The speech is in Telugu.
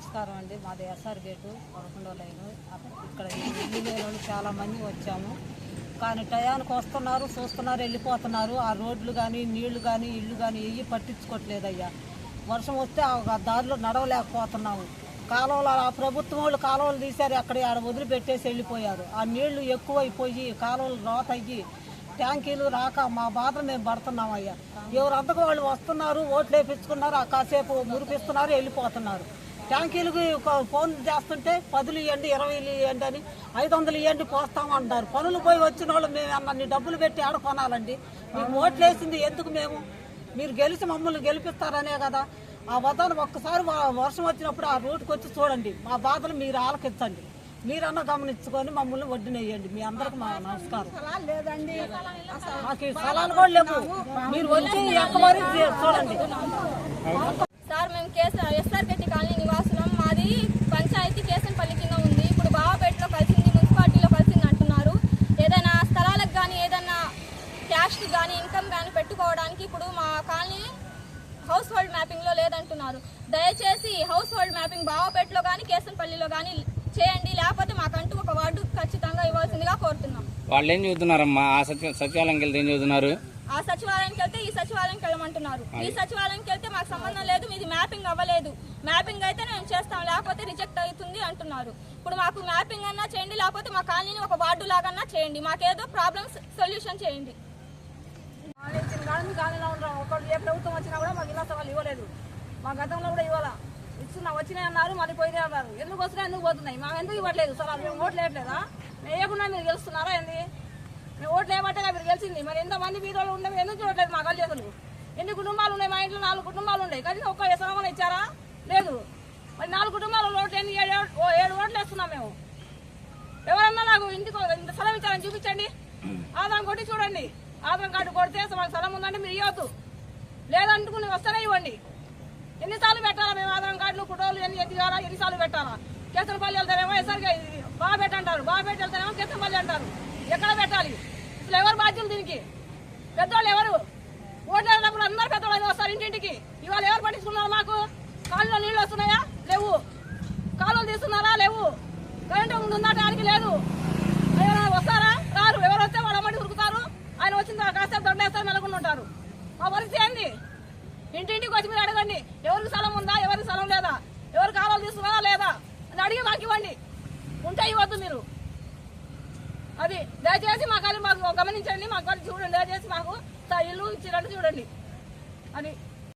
నమస్కారం అండి. మాది ఎస్ఆర్ గేటు పదకొండో లైను అక్కడ ఇక్కడ ఇల్లు చాలామంది వచ్చాము. కానీ టయానికి వస్తున్నారు చూస్తున్నారు వెళ్ళిపోతున్నారు. ఆ రోడ్లు కానీ నీళ్ళు కానీ ఇల్లు కానీ ఏవి పట్టించుకోవట్లేదయ్యా వర్షం వస్తే ఆ దారిలో నడవలేకపోతున్నాము. కాలువలు ఆ ప్రభుత్వం వాళ్ళు కాలువలు తీశారు. అక్కడ ఆడ వదిలిపెట్టేసి వెళ్ళిపోయారు. ఆ నీళ్ళు ఎక్కువైపోయి కాలువలు రోత అయ్యి ట్యాంకీలు రాక మా బాధ మేము పడుతున్నాం అయ్యా ఎవరంతకు వాళ్ళు వస్తున్నారు ఓట్లు వేపించుకున్నారు ఆ కాసేపు మురిపిస్తున్నారు వెళ్ళిపోతున్నారు. ట్యాంకీలకు ఒక ఫోన్ చేస్తుంటే పదులు ఇవ్వండి ఇరవైలు ఇవ్వండి అని ఐదు వందలు ఇవ్వండి పోస్తామంటారు. పనులు పోయి వచ్చిన వాళ్ళు మేము అన్నీ డబ్బులు పెట్టి ఆడ కొనాలండి. మీకు ఓట్లు వేసింది ఎందుకు మేము? మీరు గెలిచి మమ్మల్ని గెలిపిస్తారనే కదా. ఆ వదాన్ని ఒక్కసారి వ- వర్షం వచ్చినప్పుడు ఆ రోడ్డుకి వచ్చి చూడండి. మా బాధలు మీరు ఆలకించండి. మీరన్నా గమనించుకొని మమ్మల్ని వడ్డీనేయండి. మీ అందరికి మా నమస్కారం. లేదండి మాకు స్థలాలు కూడా లేవు. మీరు వచ్చి ఎక్కమని చూడండి. సార్ మేము కేసు ఎస్ఆర్ పెట్టి కాలనీ నివాసులం మాది పంచాయతీ కేసనపల్లి కింద ఉంది ఇప్పుడు బావాపేటలో కలిసింది మున్సిపాలిటీలో కలిసింది అంటున్నారు ఏదైనా స్థలాలకు కానీ ఏదైనా క్యాష్కి కానీ ఇన్కమ్ కానీ పెట్టుకోవడానికి ఇప్పుడు మా కాలనీ హౌస్ హోల్డ్ మ్యాపింగ్లో లేదంటున్నారు. దయచేసి హౌస్ హోల్డ్ మ్యాపింగ్ బావాపేటలో కానీ కేసనపల్లిలో కానీ చేయండి. లేకపోతే మాకంటూ ఒక వార్డు ఖచ్చితంగా ఇవ్వాల్సిందిగా కోరుతున్నాం. వాళ్ళు ఏం చదువుతున్నారమ్మా ఆ సచివ సచివాలయంకి వెళ్తే ఏం చదువుతున్నారు ఆ సచివాలయానికి వెళ్తే ఈ సచివాలయానికి వెళ్ళమంటున్నారు. ఈ సచివాలయానికి వెళ్తే మాకు సంబంధం లేదు మీది మ్యాపింగ్ అవ్వలేదు. మ్యాపింగ్ అయితే మేము చేస్తాం లేకపోతే రిజెక్ట్ అవుతుంది అంటున్నారు. ఇప్పుడు మాకు మ్యాపింగ్ అన్నా చేయండి లేకపోతే మా కాలనీని ఒక వార్డు లాగన్నా చేయండి. మాకేదో ప్రాబ్లమ్స్ సొల్యూషన్ చేయండి. కాలం కాలనీలో ఉంటాం ఒకళ్ళు ఏ ప్రభుత్వం వచ్చినా కూడా మాకు ఇలా వాళ్ళు ఇవ్వలేదు. మా గతంలో కూడా ఇవ్వాలా. ఇస్తున్నా వచ్చినాయి అన్నారు మళ్ళీ పోయినాయి అన్నారు. ఎందుకు వస్తున్నాయి ఎందుకు పోతున్నాయి? మాకు ఎందుకు ఇవ్వట్లేదు సార్ మేము ఓట్లు వేయట్లేదా? మేము వేయకుండా మీరు గెలుస్తున్నారా ఏంది? మేము ఓట్లు వేయబట్టే మీరు గెలిచింది. మరి ఎంతమంది మీరు వాళ్ళు ఉండే ఎందుకు చూడట్లేదు మా గల్లి అసలు ఎన్ని కుటుంబాలు ఉన్నాయి? మా ఇంట్లో నాలుగు కుటుంబాలు ఉన్నాయి. కానీ ఒక్క ఎసరమని ఇచ్చారా? లేదు. మరి నాలుగు కుటుంబాలు ఓట్లు ఎన్ని? ఏడు ఏడు ఓట్లు వేస్తున్నాం మేము. ఎవరన్నా నాకు ఇంటికి స్థలం ఇచ్చారని చూపించండి. ఆధారం కొట్టి చూడండి. ఆధార్ కార్డు కొడితే మాకు స్థలం ఉందంటే మీరు ఇవ్వద్దు. లేదంటుకుని వస్తేనే ఇవ్వండి. ఎన్నిసార్లు పెట్టాలా మేము ఆధార్ కార్డులు ఫోటోలు ఎన్ని ఎదిగారా ఎన్నిసార్లు పెట్టాలా? కేసరపల్లి వెళ్తారేమో ఎసరిగా బాగా పెట్టంటారు బాగా పెట్టి వెళ్తారేమో కేసరపల్లి అంటారు. ఎక్కడ పెట్టాలి? అసలు ఎవరు బాధ్యులు దీనికి? పెద్దవాళ్ళు ఎవరు? ఓట్లు అందరు పెద్దవాళ్ళు వస్తారు ఇంటింటికి? ఇవాళ ఎవరు పట్టించుకున్నారు మాకు? కాళ్ళలో నీళ్ళు వస్తున్నాయా? లేవు. కాలువలు తీస్తున్నారా? లేవు. కరెంటు ఉందా? దానికి లేదు ఎవరైనా వస్తారా రారు ఎవరు వస్తే వాళ్ళ అమ్మటి ఉరుకుతారు ఆయన వచ్చిన తర్వాత కాసేపు దొడ్లేస్తారు మెలకుండా ఉంటారు మా పరిస్థితి ఏంది ఇంటింటికి వచ్చి మీరు అడగండి. ఎవరికి స్థలం ఉందా ఎవరికి స్థలం లేదా ఎవరు కావాలి తీసుకున్నారా లేదా అని అడిగి మాకు ఇవ్వండి. ఉంటే ఇవ్వద్దు మీరు. అది దయచేసి మాకు మాకు గమనించండి మాకు చూడండి. దయచేసి మాకు ఇల్లు ఇచ్చినట్టు చూడండి. అని